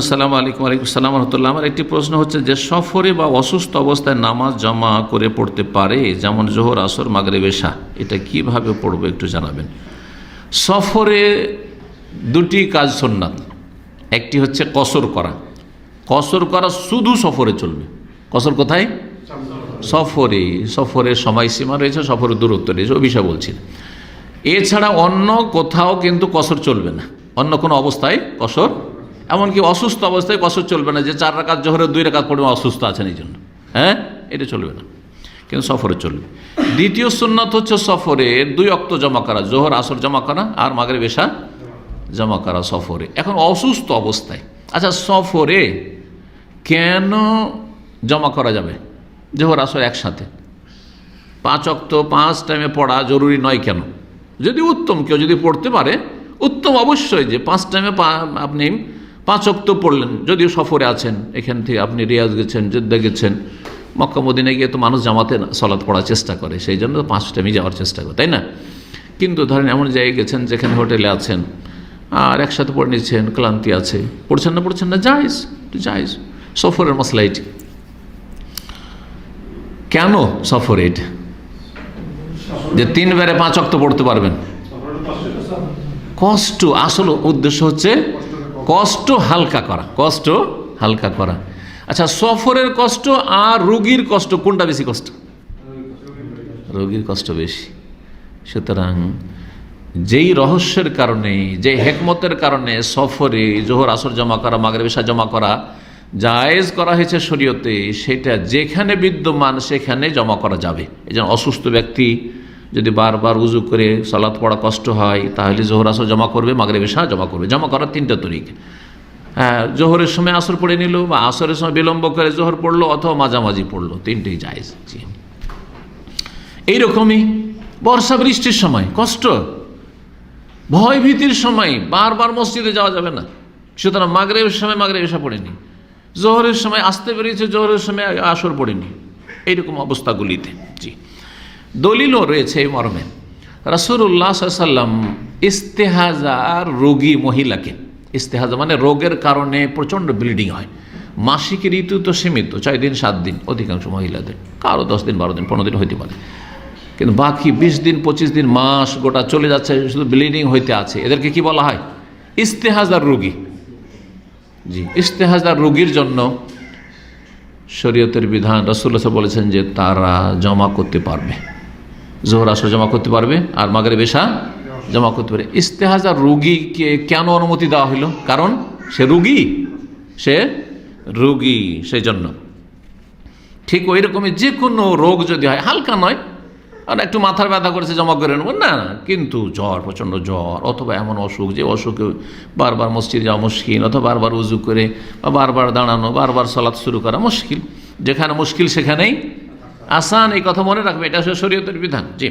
আসসালামু আলাইকুম আলাইকুম সালাম রহমতুল্লাহ। আমার একটি প্রশ্ন হচ্ছে, যে সফরে বা অসুস্থ অবস্থায় নামাজ জমা করে পড়তে পারে যেমন জোহর, আসর মাগরে বেশা এটা কীভাবে পড়ব একটু জানাবেন। সফরে দুটি কাজ সন্ন্যাত একটি হচ্ছে কসর করা। কসর করা শুধু সফরে চলবে। কসর কোথায়? সফরে। সফরের সময়সীমা রয়েছে সফরের দূরত্ব রয়েছে ওই বিষয়ে বলছি এছাড়া অন্য কোথাও কিন্তু কসর চলবে না। অন্য কোনো অবস্থায় কসর এমনকি অসুস্থ অবস্থায় কসর চলবে না, যে চার রাকাত জোহরের দুই রাকাত পড়বে, অসুস্থ আছেন এই জন্য। হ্যাঁ? এটা চলবে না। কিন্তু সফরে চলবে। দ্বিতীয় সুন্নত হচ্ছে সফরের দুই অক্ত জমা করা, জোহর, আসর জমা করা আর মাগরে বেশা জমা করা সফরে। এখন অসুস্থ অবস্থায় আচ্ছা সফরে কেন জমা করা যাবে? জোহর, আসর একসাথে। পাঁচ অক্ত, পাঁচ টাইমে পড়া জরুরি নয় কেন? যদি উত্তম, কেউ যদি পড়তে পারে, উত্তম অবশ্যই যে পাঁচ টাইমে আপনি পাঁচ অক্ত পড়লেন, যদিও সফরে আছেন, এখান থেকে আপনি রিয়াজ গেছেন যোদ্ধা গেছেন, মক্কা গিয়ে তো মানুষ জামাতে সলাৎ পড়ার চেষ্টা করে, সেই জন্য তো পাঁচ টাইমে যাওয়ার চেষ্টা করে, তাই না? কিন্তু ধরেন এমন জায়গায় গেছেন যেখানে হোটেলে আছেন, আর একসাথে পড়ে নিচ্ছেন, ক্লান্তি আছে, পড়ছেন না পড়ছেন না যাইজ যাইজ সফরের মশলা এটি। কেন সফর এটা? যে তিনবারে পাঁচ অক্ত পড়তে পারবেন। কষ্ট, আসল উদ্দেশ্য হচ্ছে কষ্ট হালকা করা, কষ্ট হালকা করা। আচ্ছা সফরের কষ্ট আর রোগীর কষ্ট, কোনটা বেশি কষ্ট? রোগীর কষ্ট বেশি। সুতরাং যেই রহস্যের কারণে যে হেকমতের কারণে সফরে জোহর, আসর জমা করা মাগরে বেশা জমা করা জায়েজ করা হয়েছে শরীয়তে, সেটা যেখানে বিদ্যমান, সেখানে জমা করা যাবে। এই অসুস্থ ব্যক্তি যদি বারবার উজু করে সালাত পড়া কষ্ট হয়, তাহলে জোহর আসর জমা করবে মাগরে বেশা জমা করবে। জমা করার তিনটা তরিক। হ্যাঁ জোহরের সময় আসর পড়ে নিল বা আসরের সময় বিলম্ব করে জোহর পড়ল অথবা মাঝামাঝি পড়ল, তিনটেই জি এইরকমই বর্ষা বৃষ্টির সময়, কষ্ট। ভয় ভীতির সময়, বারবার মসজিদে যাওয়া যাবে না। সুতরাং মাগরেবের সময় মাগরেব এসা পড়েনি। জোহরের সময় আসতে বেরিয়েছে জোহরের সময় আসর পড়েনি। এইরকম অবস্থাগুলিতে। জি। দলিলও রয়েছে এই মর্মে। রাসুল্লাহ সাল্লাম ইস্তেহাজার রোগী মহিলাকে, ইস্তেহাজা মানে রোগের কারণে প্রচণ্ড ব্লিডিং হয়। মাসিক ঋতু তো সীমিত, ছয় দিন, সাত দিন, অধিকাংশ মহিলাদের, কারও দশ দিন, বারো দিন, পনেরো দিন হইতে পারে। কিন্তু বাকি বিশ দিন, পঁচিশ দিন, মাস গোটা চলে যাচ্ছে, শুধু ব্লিডিং হইতে আছে। এদেরকে কি বলা হয়? ইস্তেহাজার রোগী। জি, ইস্তেহাজার রোগীর জন্য শরীয়তের বিধান রসুল্লাহ বলেছেন যে তারা জমা করতে পারবে। জোহর আসর জমা করতে পারবে আর মাগরে বেশা জমা করতে পারে ইস্তেহাজার রোগীকে কেন অনুমতি দেওয়া হলো? কারণ সে রুগী সে রুগী সেই জন্য ঠিক ওই রকমই যে কোনো রোগ যদি হয়, হালকা নয়, আর একটু মাথার ব্যথা করেছে, জমা করে নেব। না না কিন্তু জ্বর, প্রচণ্ড জ্বর, অথবা এমন অসুখ যে অসুখে বারবার মসজিদে যাওয়া মুশকিল, অথবা বারবার উজু করে বা বারবার দাঁড়ানো, বারবার সলাৎ শুরু করা মুশকিল। যেখানে মুশকিল, সেখানেই আসান এই কথা মনে রাখবে এটা শরীয়তের বিধান জি।